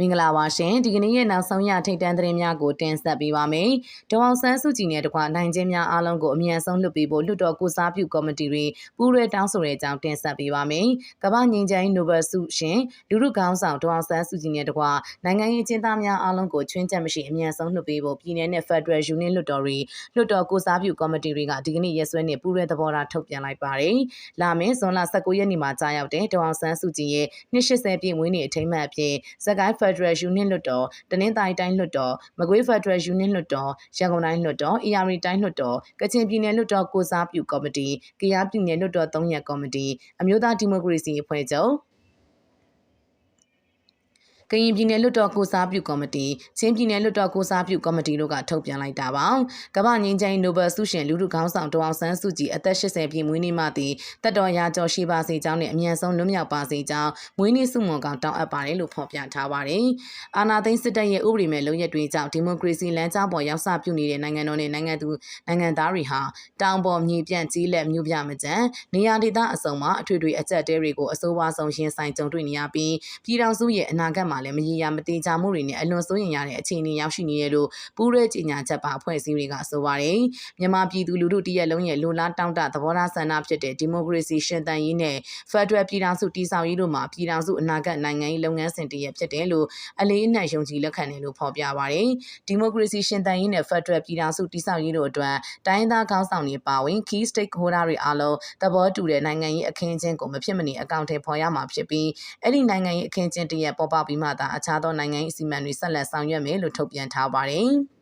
မင်္ဂလာပါရှင်ဒီကနေ့ရဲ့နောက်ဆုံးရထိတ်တန်းသတင်းများကိုတင်ဆက်ပေးပါမယ်။ဒေါအောင်ဆန်းစုကြည်နဲ့တကွနိုင်ချင်းများအားလုံးကိုအမြန်ဆုံးလွှတ်ပေးဖို့လွှတ်တော်ကိုစားပြုကော်မတီတွေပူးရဲတောင်းဆိုတဲ့အကြောင်းတင်ဆက်ပေးပါမယ်။ကမ္ဘာငြိမ်းချမ်းရေးနိုဘယ်ဆုရှင်လူလူကောင်းဆောင်ဒေါအောင်ဆန်းစုကြည်နဲ့တကွနိုင်ငံရေးအကျဉ်းသားများအားလုံးကိုချွင်းချက်မရှိအမြန်ဆုံးလွှတ်ပေးဖို့ပြည်내နဲ့ Federal Union လွှတ်တော်တွေလွှတ်တော်ကိုစားပြုကော်မတီတွေကဒီကနေ့ရက်စွဲနဲ့ပူးရဲသဘောထားထုတ်ပြန်လိုက်ပါတယ်။လာမယ့်ဇွန်လ19ရက်နေ့မှာကြာရောက်တဲ့ဒေါအောင်ဆန်းစုကြည်ရဲ့280ပြည့်မွေးနေ့အထိမ်းအမှတ်အဖြစ်စကိုင်း Federal Union လွှတ်တော်တနင်္သာရီတိုင်းလွှတ်တော်မကွေး Federal Union လွှတ်တော်ရန်ကုန်တိုင်းလွှတ်တော် AR တိုင်းလွှတ်တော်ကချင်ပြည်နယ်လွှတ်တော်ကိုစားပြုကော်မတီကယားပြည်နယ်လွှတ်တော်၃ရပ်ကော်မတီအမျိုးသားဒီမိုကရေစီအဖွဲ့ချုပ်က ရင်ပြည်နယ်လွှတ်တော်ကိုစားပြုကော်မတီချင်းပြည်နယ်လွှတ်တော်ကိုစားပြုကော်မတီတို့ကထုတ်ပြန်လိုက်တာပါကမ္ဘာငြိမ်းချမ်းနိုဘယ်ဆုရှင်လူထုခေါင်းဆောင်ဒေါအောင်ဆန်းစုကြည်အသက်80ပြည့်မွေးနေ့မှသည်တက်တော်ရာကျော်ရှိပါစေကြောင်းနဲ့အမြန်ဆုံးလွတ်မြောက်ပါစေကြောင်းမွေးနေ့ဆုမွန်ကောင်တောင်းအပ်ပါတယ်လို့ဖော်ပြထားပါတယ်အာနာသိန်းစစ်တပ်ရဲ့ဥပဒေမဲ့လုံရက်တွေကြောင့်ဒီမိုကရေစီလမ်းကြောင်းပေါ်ရောက်စပြုနေတဲ့နိုင်ငံတော်နဲ့နိုင်ငံသူနိုင်ငံသားတွေဟာတောင်ပေါ်မြေပြန့်ကြီးလက်မြို့ပြမကြမ်းနေရာဒေသအစုံမှာအထွေထွေအကြက်တဲတွေကိုအဆိုးဝါးဆုံးရင်ဆိုင်ကြုံတွေ့နေရပြီးပြည်ထောင်စုရဲ့အနာဂတ်မှာလည်းမရေရာမတေချာမှုတွေနဲ့အလွန်စိုးရိမ်ရတဲ့အခြေအနေရောက်ရှိနေရလို့ပူးရဲကြီးညာချက်ပါအဖွဲ့အစည်းတွေကဆိုပါတယ်မြန်မာပြည်သူလူထုတရက်လုံးရဲ့လိုလားတောင့်တသဘောထားဆန္ဒဖြစ်တဲ့ဒီမိုကရေစီရှင်သန်ရေးနဲ့ဖက်ဒရယ်ပြည်ထောင်စုတည်ဆောက်ရေးတို့မှာပြည်ထောင်စုအနာဂတ်နိုင်ငံရေးလုပ်ငန်းစဉ်တရက်ဖြစ်တယ်လို့အလေးအနက်ယုံကြည်လက်ခံတယ်လို့ဖော်ပြပါတယ်ဒီမိုကရေစီရှင်သန်ရေးနဲ့ဖက်ဒရယ်ပြည်ထောင်စုတည်ဆောက်ရေးတို့အတွက်တိုင်းသားခေါင်းဆောင်တွေပါဝင် key stakeholder တွေအားလုံးသဘောတူတဲ့နိုင်ငံရေးအခင်းအကျင်းကိုမဖြစ်မနေအကောင့်ထဲပေါ်ရမှာဖြစ်ပြီးအဲ့ဒီနိုင်ငံရေးအခင်းအကျင်းတရက်ပေါ်ပေါက်ပြီးမှသာအခြားသောနိုင်ငံရေးအစီအမံတွေဆက်လက်ဆောင်ရွက်မယ်လို့ထုတ်ပြန်ထားပါတယ်။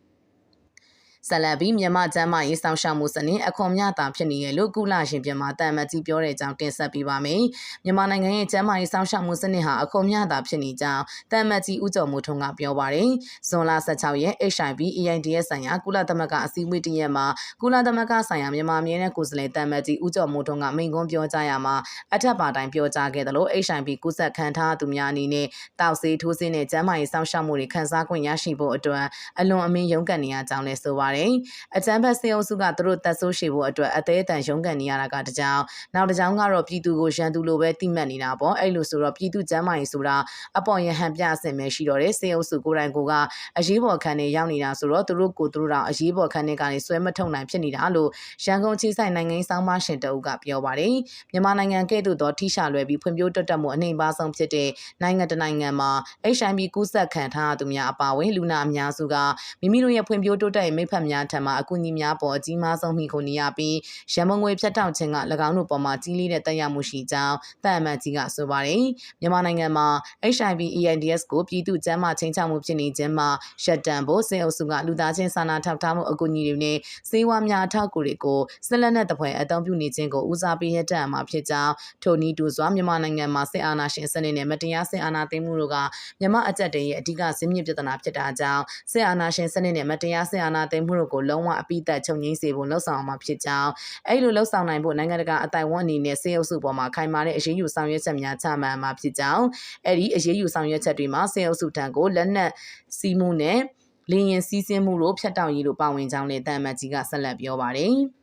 ဆက်လက်ပြီးမြန်မာကျန်းမာရေးစောင့်ရှောက်မှုစနစ်အခွန်မြတာဖြစ်နေရလို့ကုလရှင်ပြန်မှာတန်မကြီးပြောတဲ့အကြောင်းတင်ဆက်ပေးပါမယ်။မြန်မာနိုင်ငံရဲ့ကျန်းမာရေးစောင့်ရှောက်မှုစနစ်ဟာအခွန်မြတာဖြစ်နေကြောင်းတန်မကြီးဦးကျော်မိုးထွန်းကပြောပါတယ်။ဇွန်လ16ရက် HIV AIDS ဆိုင်ရာကုလသမဂ္ဂအစည်းအဝေးတရက်မှာကုလသမဂ္ဂဆိုင်ရာမြန်မာအမြဲတမ်းကိုယ်စားလှယ်တန်မကြီးဦးကျော်မိုးထွန်းကမိန့်ခွန်းပြောကြားရမှာအထက်ပါတိုင်းပြောကြားခဲ့တယ်လို့ HIV ကုသခံထားသူများအနေနဲ့တောက်ဆေးထိုးစင်းတဲ့ကျန်းမာရေးစောင့်ရှောက်မှုတွေခန်းစားခွင့်ရရှိဖို့အတွက်အလွန်အမင်းရုန်းကန်နေရကြောင်းလည်းဆိုပါတယ်။အကြမ်းဖက်စေအုပ်စုကသူတို့တက်ဆိုးရှိဖို့အတွက်အသေးအတန်ရုန်းကန်နေရတာကတကြောင်နောက်တစ်ကြောင်ကတော့ပြည်သူကိုရန်သူလိုပဲတိမှတ်နေတာပေါ့အဲ့လိုဆိုတော့ပြည်သူကျမ်းမာရေးဆိုတာအပေါ်ရဟန်ပြအဆင်ပဲရှိတော့တယ်စေအုပ်စုကိုယ်တိုင်ကိုကအရေးပေါ်ခံနေရောက်နေတာဆိုတော့သူတို့ကိုသူတို့တော့အရေးပေါ်ခံနေကနေဆွဲမထုတ်နိုင်ဖြစ်နေတာလို့ရန်ကုန်ချင်းဆိုင်နိုင်ငံဆောင်မရှင်တအုပ်ကပြောပါတယ်မြန်မာနိုင်ငံကဲ့သို့သောထိရှာလွယ်ပြီးဖွံ့ဖြိုးတိုးတက်မှုအနှိမ်ပါဆုံးဖြစ်တဲ့နိုင်ငံတနိုင်ငံမှာ HIV ကူးစက်ခံထားသူများအပါအဝင်လူနာအများစုကမိမိတို့ရဲ့ဖွံ့ဖြိုးတိုးတက်ရေးမိဖက်များထံမှအကူအညီများပေါ်အကြီးမားဆုံးမိခိုနေရပြီးရမုံငွေဖြတ်တောက်ခြင်းက၎င်းတို့ပေါ်မှာကြီးလေးတဲ့တက်ရောက်မှုရှိကြောင်းတန်အမတ်ကြီးကဆိုပါတယ်မြန်မာနိုင်ငံမှာ HIV AIDS ကိုပြည်သူ့ကျန်းမာချင်းချမှုဖြစ်နေခြင်းမှာရှက်တန်ဖို့စေအုပ်စုကလူသားချင်းစာနာထောက်ထားမှုအကူအညီတွေနဲ့စေဝါများအထောက်အကူတွေကိုဆက်လက်နဲ့တပွဲအသုံးပြုနေခြင်းကိုဦးစားပေးရတဲ့မှာဖြစ်ကြောင်းထိုနည်းတူစွာမြန်မာနိုင်ငံမှာစစ်အာဏာရှင်စနစ်နဲ့မတရားစစ်အာဏာသိမ်းမှုတို့ကမြန်မာအကြက်တွေရဲ့အဓိကဇင်းမြစ်ပြဿနာဖြစ်တာကြောင့်စစ်အာဏာရှင်စနစ်နဲ့မတရားစစ်အာဏာသိမ်းမှုတို့ကိုလုံးဝအပိသက်ချုပ်ငြိမ်းစေဖို့လှုံ့ဆော်မှာဖြစ်ကြောင်းအဲ့လိုလှုံ့ဆော်နိုင်ဖို့နိုင်ငံတကာအတိုင်ဝမ်အနေနဲ့စေအုပ်စုပေါ်မှာခိုင်မာတဲ့အရေးယူဆောင်ရွက်ချက်များချမှတ်မှာဖြစ်ကြောင်းအဲ့ဒီအရေးယူဆောင်ရွက်ချက်တွေမှာစေအုပ်စုထံကိုလက်နက်စီးမှုနဲ့လင်းရင်စီးဆင်းမှုတို့ဖျက်တောက်ရေးတို့ပါဝင်ကြောင်းလည်းတန်မတ်ကြီးကဆက်လက်ပြောပါတယ်။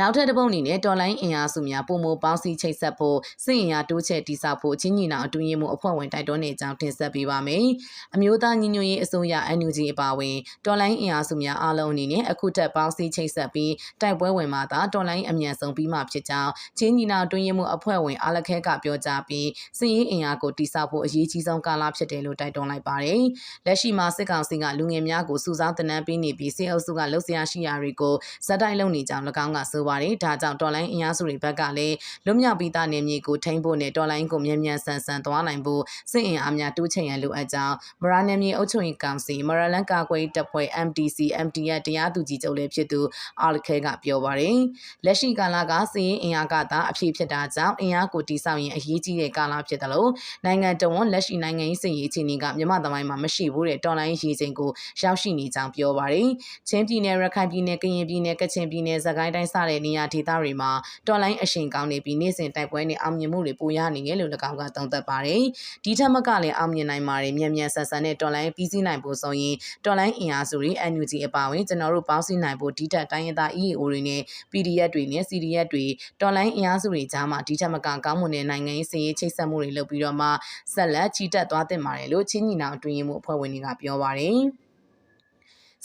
နောက်ထပ်တစ်ပုတ်အနေနဲ့တော်လိုင်းအင်အားစုများပုံမပေါင်းစည်းချိတ်ဆက်ဖို့စစ်အင်အားတိုးချဲ့တိစောက်ဖို့ချင်းညီနောင်အတွင်းမှုအဖွဲ့ဝင်တိုက်တွန်းနေကြောင်းတင်ဆက်ပေးပါမယ်။အမျိုးသားညီညွတ်ရေးအစိုးရ NUG အပါအဝင်တော်လိုင်းအင်အားစုများအားလုံးအနေနဲ့အခုထက်ပေါင်းစည်းချိတ်ဆက်ပြီးတိုက်ပွဲဝင်မှသာတော်လိုင်းအမြန်ဆုံးပြီးမှဖြစ်ကြောင်းချင်းညီနောင်အတွင်းမှုအဖွဲ့ဝင်အားလခဲကပြောကြားပြီးစစ်ရေးအင်အားကိုတိစောက်ဖို့အရေးကြီးဆုံးကာလဖြစ်တယ်လို့တိုက်တွန်းလိုက်ပါတယ်။လက်ရှိမှာစစ်ကောင်စီကလူငယ်များကိုစုဆောင်းတင်နန်းပေးနေပြီးစစ်အုပ်စုကလှုပ်ရှားရှိရာတွေကိုဇက်တိုက်လုပ်နေကြောင်း၎င်းကဆိုပါတယ်။ဒါကြောင့်တော်လိုင်းအင်အားစုတွေဘက်ကလည်းလွတ်မြောက်ပြီးသားနေမြေကိုထိန်းဖို့နဲ့တော်လိုင်းကိုမြန်မြန်ဆန်ဆန်သွားနိုင်ဖို့စစ်အင်အားများတိုးချဲ့ရန်လိုအပ်ကြောင်းမရာနယ်မြေအုပ်ချုပ်ရေးကောင်စီမရလန်ကာကွယ်တပ်ဖွဲ့ MTC MTF တရားသူကြီးချုပ်လည်းဖြစ်သူအာလခဲကပြောပါတယ်။လက်ရှိကာလကစစ်ရေးအင်အားကသာအဖြစ်ဖြစ်တာကြောင့်အင်အားကိုတိစောက်ရင်အရေးကြီးတဲ့ကာလဖြစ်တယ်လို့နိုင်ငံတော်ဝန်လက်ရှိနိုင်ငံရေးစစ်ရေးအခြေအနေကမြန်မာသမိုင်းမှာမရှိဘူးတဲ့တော်လိုင်းရေးချိန်ကိုရောက်ရှိနေကြောင်းပြောပါတယ်။ချင်းပြည်နယ်ရခိုင်ပြည်နယ်ကရင်ပြည်နယ်ကချင်ပြည်နယ်စကိုင်းတိုင်းစတဲ့တဲ့နေရာဒေသတွေမှာတော်လိုင်းအရှင်ကောင်းနေပြီးနေ့စဉ်တိုက်ပွဲနဲ့အောင်မြင်မှုတွေပိုရနေတယ်လို့၎င်းကသုံးသပ်ပါတယ်။ဒီထက်မကလည်းအောင်မြင်နိုင်ပါတယ်မြန်မြန်ဆန်ဆန်နဲ့တော်လိုင်းပြီးစီးနိုင်ဖို့ဆိုရင်တော်လိုင်းအင်အားစုတွေ NUG အပါအဝင်ကျွန်တော်တို့ပေါင်းစည်းနိုင်ဖို့ဒီထက်တိုင်းရင်းသား EAO တွေနဲ့ PDF တွေနဲ့ CDF တွေတော်လိုင်းအင်အားစုတွေကြားမှာဒီထက်မကကောင်းမွန်တဲ့နိုင်ငံရေးစည်ရေးချိတ်ဆက်မှုတွေလုပ်ပြီးတော့မှဆက်လက်ချီတက်သွားတင်ပါတယ်လို့ချင်းညီနောင်အတွင်းမှုအဖွဲ့ဝင်တွေကပြောပါတယ်။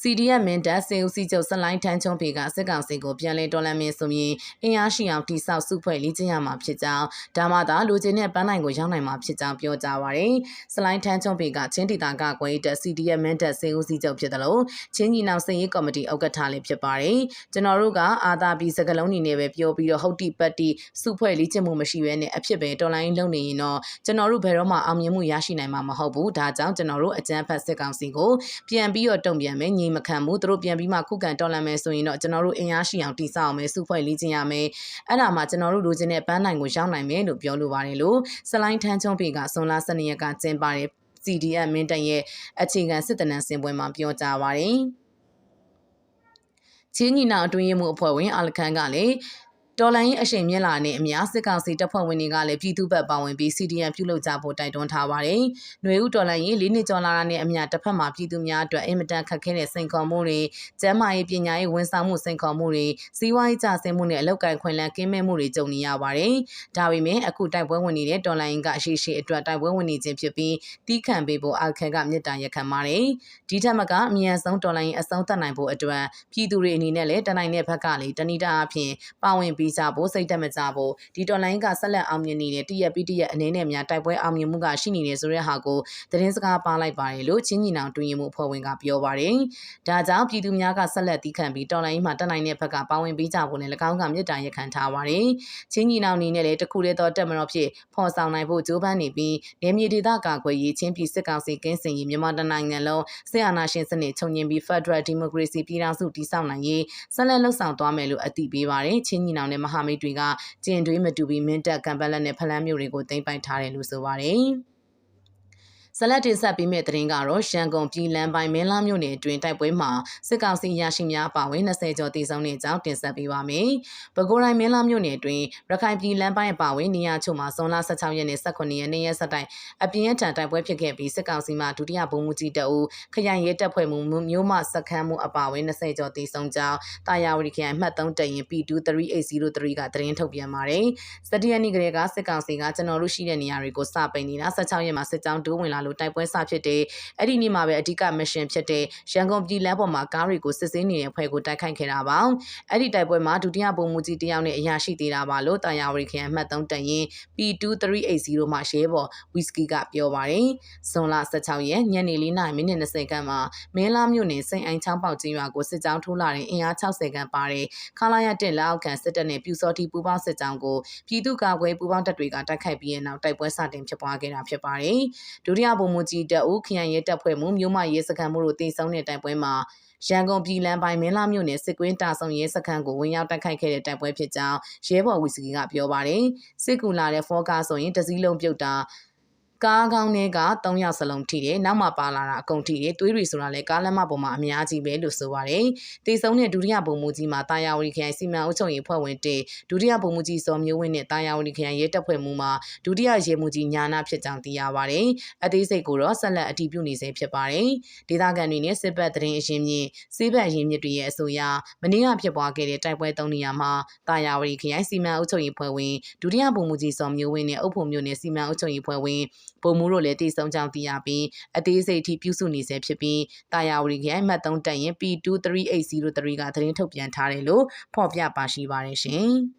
CDF မင်းတပ်စေဦးစီချုပ်ဆလိုင်းထန်းချုံဖေကစစ်ကောင်စီကိုပြန်လည်တော်လှန်မင်းဆိုရင်အင်အားရှိအောင်တိဆောက်စုဖွဲ့လေ့ကျင့်ရမှာဖြစ်ကြောင်းဒါမှသာလူချင်းနဲ့ပန်းနိုင်ကိုရောက်နိုင်မှာဖြစ်ကြောင်းပြောကြားပါရယ်ဆလိုင်းထန်းချုံဖေကချင်းတီတာကကွယ်တက် CDF မင်းတပ်စေဦးစီချုပ်ဖြစ်တယ်လို့ချင်းကြီးနောင်စည်ရေးကော်မတီဥက္ကဋ္ဌလည်းဖြစ်ပါတယ်ကျွန်တော်တို့ကအာသာပြီးစကလုံးနေနဲ့ပဲပြောပြီးတော့ဟုတ်တိပတ်တိစုဖွဲ့လေ့ကျင့်မှုမရှိဘဲနဲ့အဖြစ်ပဲတော်လိုင်းလုံနေရင်တော့ကျွန်တော်တို့ဘယ်တော့မှအောင်မြင်မှုရရှိနိုင်မှာမဟုတ်ဘူးဒါကြောင့်ကျွန်တော်တို့အကြမ်းဖက်စစ်ကောင်စီကိုပြန်ပြီးတော့တုံ့ပြန်မယ်ညီမခံဘူးသူတို့ပြန်ပြီးမှခုခံတော်လှန်မယ်ဆိုရင်တော့ကျွန်တော်တို့အင်အားရှိအောင်တည်ဆောက်အောင်မယ်စုဖွဲ့လေ့ကျင့်ရမယ်အဲ့ဒါမှကျွန်တော်တို့လိုချင်တဲ့ပန်းနိုင်ကိုရောက်နိုင်မယ်လို့ပြောလိုပါတယ်လို့စလိုင်းထန်းချုံပေကဆွန်လာစနေရကကျင်းပတဲ့ CDF မင်းတန်ရဲ့အခြေခံစစ်တနံစင်ပွဲမှာပြောကြားပါတယ်ချင်းညီနောင်အတွင်းမှုအဖွဲ့ဝင်အလခန်ကလည်း တော်လိုင်းအရှိန်မြင့်လာတဲ့အများစစ်ကောင်စီတပ်ဖွဲ့ဝင်တွေကလည်းပြည်သူ့ဘက်ပါဝင်ပြီး CDN ပြုလုပ်ကြဖို့တိုက်တွန်းထားပါတယ်။ຫນွေဦးတော်လိုင်းရေးလေးနှစ်ကျော်လာတာနဲ့အများတစ်ဖက်မှာပြည်သူများအတွက်အင်မတန်ခက်ခဲတဲ့စိန်ခေါ်မှုတွေ၊ကျန်းမာရေးပညာရေးဝန်ဆောင်မှုစိန်ခေါ်မှုတွေ၊စီးပွားရေးကျဆင်းမှုနဲ့အလောက်ကိုင်ခွင့်လန်းကင်းမဲ့မှုတွေကြုံနေရပါတယ်။ဒါပေမဲ့အခုတိုက်ပွဲဝင်နေတဲ့တော်လိုင်းကအရှိရှိအတွက်တိုက်ပွဲဝင်နေခြင်းဖြစ်ပြီးတီးခံပေးဖို့အောက်ခံကမြစ်တာရက်ခံပါတယ်။ဒီထက်မကအမြန်ဆုံးတော်လိုင်းအဆုံးသတ်နိုင်ဖို့အတွက်ပြည်သူတွေအနေနဲ့လည်းတနိုင်တဲ့ဘက်ကလည်းတဏိတာအဖြစ်ပါဝင်ပြီးကြဖို့စိတ်တက်မကြဖို့ဒီတော်လိုင်းကဆက်လက်အောင်မြင်နေတဲ့တရက်ပြီးတရက်အနေနဲ့များတိုက်ပွဲအောင်မြင်မှုကရှိနေတယ်ဆိုတဲ့ဟာကိုသတင်းစကားပါလိုက်ပါတယ်လို့ချင်းညီနောင်တွင်ရင်မှုအဖွဲ့ဝင်ကပြောပါတယ်။ဒါကြောင့်ပြည်သူများကဆက်လက်တီးခံပြီးတော်လိုင်းမှာတက်နိုင်တဲ့ဘက်ကပါဝင်ပြီးကြဖို့နဲ့၎င်းကမြစ်တာရခံထားပါတယ်။ချင်းညီနောင်အနေနဲ့လည်းတခုတည်းသောတက်မတော်ဖြစ်ဖော်ဆောင်နိုင်ဖို့ကြိုးပမ်းနေပြီးနေမြေဒေသကာကွယ်ရေးချင်းပြည်စစ်ကောင်စီကင်းစင်ရေးမြန်မာတနိုင်ငံလုံးစစ်အာဏာရှင်စနစ်ချုပ်ငြိမ်းပြီး Federal Democracy ပြည်ထောင်စုတည်ဆောက်နိုင်ရေးဆက်လက်လှုပ်ဆောင်သွားမယ်လို့အသိပေးပါတယ်။ချင်းညီနောင်နဲ့မဟာမိတ်တွေကကျင်တွေးမတူပြီးမင်းတက်ကံပက်လက်နဲ့ဖလန်းမျိုးတွေကိုတင်ပိုင်ထားတယ်လို့ဆိုပါတယ်။ ဇလက်တင်ဆက်ပြီးမဲ့တဲ့ရင်ကတော့ရှန်ကုန်ပြည်လမ်းပိုင်းမင်းလာမြို့နယ်အတွင်းတိုက်ပွဲမှာစစ်ကောင်စီရရှိများပါဝင်20ကျော်တည်ဆုံတဲ့အကြောင်းတင်ဆက်ပေးပါမယ်။ပဲခူးတိုင်းမင်းလာမြို့နယ်အတွင်းရခိုင်ပြည်လမ်းပိုင်းအပါဝင်နေရာချို့မှာဇွန်လ16ရက်နေ့18ရက်နေ့ရက်ဆက်တိုင်အပြင်းထန်တိုက်ပွဲဖြစ်ခဲ့ပြီးစစ်ကောင်စီမှဒုတိယဗိုလ်မှူးကြီးတအူခရိုင်ရဲတပ်ဖွဲ့မှုမျိုးမှစခန်းမှုအပါဝင်20ကျော်တည်ဆုံကြောင်းတာယာဝတီခရိုင်မှတ်3တရင် P23803 ကသတင်းထုတ်ပြန်ပါတယ်။စတရနီကလေးကစစ်ကောင်စီကကျွန်တော်တို့ရှိတဲ့နေရာတွေကိုစပိန်နေတာ16ရက်မှာစစ်ကြောင်းတိုးဝင်လာလို့တိုက်ပွဲစဖြစ်တဲ့အဲ့ဒီနေ့မှာပဲအဓိကမရှင်ဖြစ်တဲ့ရန်ကုန်ပြည်လမ်းပေါ်မှာကားတွေကိုစစ်ဆေးနေတဲ့ဖွဲ့ကိုတိုက်ခိုက်ခဲ့တာပါအဲ့ဒီတိုက်ပွဲမှာဒုတိယဗိုလ်မှူးကြီးတယောက်နဲ့အရာရှိသေးတာပါလို့တာယာဝရီခရိုင်အမှတ်3တရင် P2380 မှာရှဲပေါ်ဝီစကီကပြောပါတယ်ဇွန်လ16ရက်ညနေ4:00နာရီမိနစ်20ခန့်မှာမင်းလာမြို့နယ်စိန်အိုင်ချောင်းပေါက်ကျင်းရွာကိုစစ်ကြောင်းထိုးလာတဲ့အင်အား60ခန့်ပါတဲ့ခလာရတက်လက်အောက်ခံစစ်တပ်နဲ့ပြူစောတိပူပေါင်းစစ်ကြောင်းကိုပြည်သူ့ကာကွယ်ပူပေါင်းတပ်တွေကတိုက်ခိုက်ပြီးတဲ့နောက်တိုက်ပွဲစတင်ဖြစ်ပွားခဲ့တာဖြစ်ပါတယ်ဒုတိယဗိုလ်မှူးကြီးတပ်ဦးခရိုင်ရဲတပ်ဖွဲ့မှုမြို့မရဲစခန်းမှုတို့တည်ဆုံတဲ့တိုက်ပွဲမှာရန်ကုန်ပြည်လမ်းပိုင်းမင်းလာမြို့နယ်စစ်ကွင်းတာဆောင်ရဲစခန်းကိုဝင်ရောက်တိုက်ခိုက်ခဲ့တဲ့တိုက်ပွဲဖြစ်ကြောင်းရဲဘော်ဝီစကီကပြောပါတယ်စစ်ကူလာတဲ့ဖောကာဆိုရင်တစည်းလုံးပြုတ်တာ ကားကောင်းတွေက3ယောက်စလုံးထိတယ်နောက်မှပါလာတာအကုန်ထိတယ်သွေးတွေဆိုတာလဲကားလမ်းမပေါ်မှာအများကြီးပဲလို့ဆိုပါတယ်တေဆုံးတဲ့ဒုတိယဗိုလ်မှူးကြီးမှာတာယာဝတီခရိုင်စီမံအုပ်ချုပ်ရေးဖွဲ့ဝင်တေဒုတိယဗိုလ်မှူးကြီးစောမျိုးဝင်းနဲ့တာယာဝတီခရိုင်ရဲတပ်ဖွဲ့မှူးမှာဒုတိယရဲမှူးကြီးညာနာဖြစ်ကြောင်းသိရပါတယ်အသေးစိတ်ကိုတော့ဆက်လက်အတည်ပြုနေဆဲဖြစ်ပါတယ်ဒေသခံတွေနဲ့စစ်ဘက်တရင်အရှင်မြင့်စေးဘက်ရင်းမြစ်တွေရဲ့အဆိုအရမနေ့ကဖြစ်ပွားခဲ့တဲ့တိုက်ပွဲ၃နေရာမှာတာယာဝတီခရိုင်စီမံအုပ်ချုပ်ရေးဖွဲ့ဝင်ဒုတိယဗိုလ်မှူးကြီးစောမျိုးဝင်းနဲ့အုပ်ဖို့မျိုးနဲ့စီမံအုပ်ချုပ်ရေးဖွဲ့ဝင် ဗိုလ်မှူးတို့လည်းတည်ဆုံကြောင်းသိရပြီးအသေးစိတ်ထိပြုစုနေဆဲဖြစ်ပြီးတာယာဝတီခိုင်မှတ်3တက်ရင် P23803 ကသတင်းထုတ်ပြန်ထားတယ်လို့ဖော်ပြပါရှိပါတယ်ရှင်။